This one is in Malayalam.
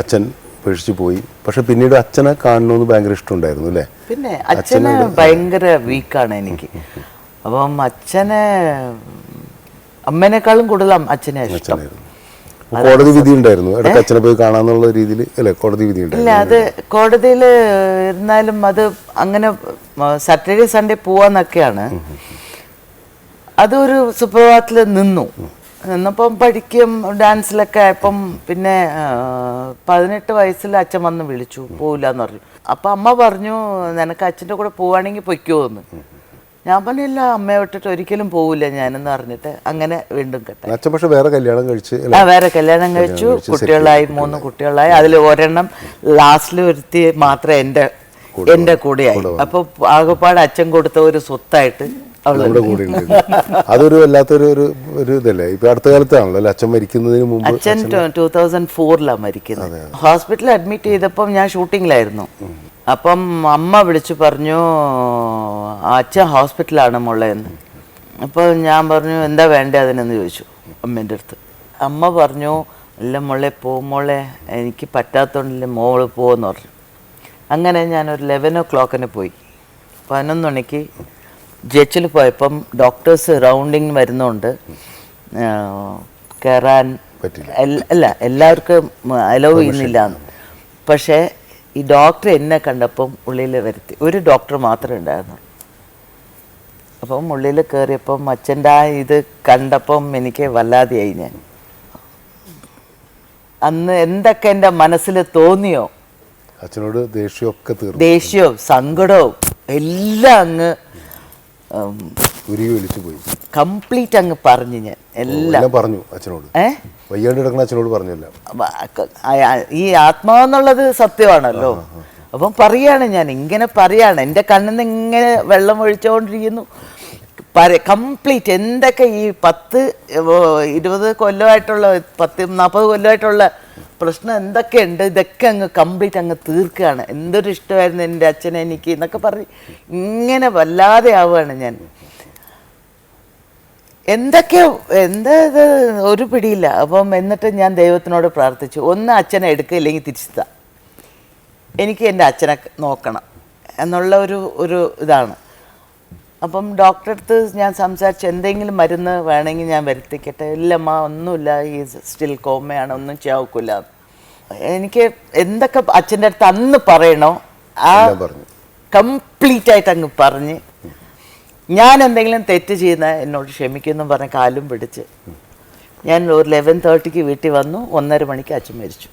അച്ഛൻ പേടിച്ചു പോയി. പക്ഷെ പിന്നീട് അച്ഛനെ കാണണമെന്ന് ഭയങ്കര ഇഷ്ടമുണ്ടായിരുന്നു അല്ലേ? പിന്നെ അച്ഛന് ഭയങ്കര വീക്കാണ് എനിക്ക്. അപ്പം അച്ഛനെ അമ്മേനേക്കാളും കൂടുതൽ അച്ഛനെ കോടതി വിധി ഉണ്ടായിരുന്നു. ഇടയ്ക്ക് അച്ഛനെ പോയി കാണാന്നുള്ള രീതിയിൽ അല്ലേ? കോടതി വിധി ഇല്ല അത് കോടതിയിൽ ഇരുന്നാലും അത് അങ്ങനെ സാറ്റർഡേ സൺഡേ പോവാന്നൊക്കെയാണ്. അതൊരു സുപ്രഭാതത്തിൽ നിന്നു. നിന്നപ്പം പഠിക്കും ഡാൻസിലൊക്കെ ആയപ്പം പിന്നെ പതിനെട്ട് വയസ്സിൽ അച്ഛൻ വന്ന് വിളിച്ചു പോവില്ല എന്ന് പറഞ്ഞു. അപ്പം അമ്മ പറഞ്ഞു നിനക്ക് അച്ഛന്റെ കൂടെ പോവാണെങ്കിൽ പൊയ്ക്കോ എന്ന് ഞാൻ പറഞ്ഞില്ല അമ്മയെ വിട്ടിട്ട് ഒരിക്കലും പോവില്ല ഞാനെന്ന് പറഞ്ഞിട്ട് അങ്ങനെ വീണ്ടും കെട്ടായി. അച്ഛൻ പക്ഷെ വേറെ കല്യാണം കഴിച്ചു ആ വേറെ കല്യാണം കഴിച്ചു കുട്ടികളായി മൂന്ന് കുട്ടികളായി. അതിൽ ഒരെണ്ണം ലാസ്റ്റിൽ ഒരുത്തി മാത്രമേ എന്റെ എന്റെ കൂടെയായി. അപ്പൊ ആകെപ്പാട് അച്ഛൻ കൊടുത്ത ഒരു സ്വത്തായിട്ട് നമ്മുടെ കൂടെ അതൊരു വല്ലാത്തൊരു ഒരു ഒരു ഇതല്ലേ? ഇപ്പൊ അടുത്ത കാലത്താണല്ലോ അല്ലെ? അച്ഛൻ മരിക്കുന്നതിന് മുമ്പ് അച്ഛൻ ടൂ തൗസൻഡ് ഫോറിലാണ് മരിക്കുന്നത്. ഹോസ്പിറ്റലിൽ അഡ്മിറ്റ് ചെയ്തപ്പം ഞാൻ ഷൂട്ടിങ്ങിലായിരുന്നു. അപ്പം അമ്മ വിളിച്ചു പറഞ്ഞു അച്ഛൻ ഹോസ്പിറ്റലാണ് മുള്ളയെന്ന് അപ്പോൾ ഞാൻ പറഞ്ഞു എന്താ വേണ്ടേ അതിനെന്ന്? ചോദിച്ചു അമ്മേന്റെ അടുത്ത്. അമ്മ പറഞ്ഞു അല്ല മോളെ പോ മോളെ. എനിക്ക് പറ്റാത്തോണ്ടില്ല മോൾ പോവെന്ന് പറഞ്ഞു. അങ്ങനെ ഞാനൊരു ലെവൻ ഓ ക്ലോക്കിന് പോയി. പതിനൊന്ന് മണിക്ക് ജച്ചിൽ പോയപ്പം ഡോക്ടേഴ്സ് റൗണ്ടിങ് വരുന്നുണ്ട് കയറാൻ. അല്ല എല്ലാവർക്കും അലോ ചെയ്യുന്നില്ല പക്ഷേ ഈ ഡോക്ടർ എന്നെ കണ്ടപ്പം ഉള്ളിൽ വരുത്തി ഒരു ഡോക്ടർ മാത്രമേ ഉണ്ടായിരുന്നു അപ്പം ഉള്ളിൽ കയറിയപ്പം അച്ഛന്റെ ആ ഇത് കണ്ടപ്പം എനിക്ക് വല്ലാതെയായി ഞാൻ. അന്ന് എന്തൊക്കെ എന്റെ മനസ്സിൽ തോന്നിയോ? അച്ഛനോട് ദേഷ്യമൊക്കെ തീർന്നു. ദേഷ്യവും സങ്കടവും എല്ലാം അങ്ങ് ഉരുകി പോയി. കംപ്ലീറ്റ് അങ്ങ് പറഞ്ഞു ഞാൻ എല്ലാം. പറഞ്ഞു അച്ഛനോട്. വയ്യാണ്ട് കിടക്കുന്ന അച്ഛനോട് പറഞ്ഞല്ല ഈ ആത്മാവെന്നുള്ളത് സത്യമാണല്ലോ. അപ്പം പറയാണ് ഞാൻ ഇങ്ങനെ പറയാണ്. എന്റെ കണ്ണിൽ നിന്ന് ഇങ്ങനെ വെള്ളം ഒഴിച്ചുകൊണ്ടിരിക്കുന്നു പര കംപ്ലീറ്റ് എന്തൊക്കെ ഈ പത്ത് ഇരുപത് കൊല്ലമായിട്ടുള്ള പത്ത് നാൽപ്പത് കൊല്ലമായിട്ടുള്ള പ്രശ്നം എന്തൊക്കെയുണ്ട്? ഇതൊക്കെ അങ്ങ് കംപ്ലീറ്റ് അങ്ങ് തീർക്കുകയാണ്. എന്തൊരു ഇഷ്ടമായിരുന്നു എന്റെ അച്ഛനെ എനിക്ക് എന്നൊക്കെ പറഞ്ഞ് ഇങ്ങനെ വല്ലാതെ ആവുകയാണ് ഞാൻ. എന്തൊക്കെയോ എന്താ ഇത്? ഒരു പിടിയില്ല. അപ്പം എന്നിട്ട് ഞാൻ ദൈവത്തിനോട് പ്രാർത്ഥിച്ചു. ഒന്ന് അച്ഛനെ എടുക്കുക ഇല്ലെങ്കിൽ തിരിച്ചുതാ. എനിക്ക് എന്റെ അച്ഛനെ നോക്കണം. എന്നുള്ള ഒരു ഒരു ഇതാണ്. അപ്പം ഡോക്ടറെ അടുത്ത് ഞാൻ സംസാരിച്ച് എന്തെങ്കിലും മരുന്ന് വേണമെങ്കിൽ ഞാൻ വരുത്തിക്കട്ടെ. ഇല്ലമ്മ ഒന്നുമില്ല. ഈ സ്റ്റിൽ കോമയാണ് ഒന്നും ചെയ്യാവൂല. എനിക്ക് എന്തൊക്കെ അച്ഛന്റെ അടുത്ത് അന്ന് പറയണോ ആ പറഞ്ഞു. കംപ്ലീറ്റ് ആയിട്ട് അങ്ങ് പറഞ്ഞ്. ഞാൻ എന്തെങ്കിലും തെറ്റ് ചെയ്യുന്ന എന്നോട് ക്ഷമിക്കുന്നു പറഞ്ഞ് കാലും പിടിച്ച്. ഞാൻ ഒരു ലെവൻ തേർട്ടിക്ക് വീട്ടിൽ വന്നു. ഒന്നര മണിക്ക് അച്ഛൻ മരിച്ചു.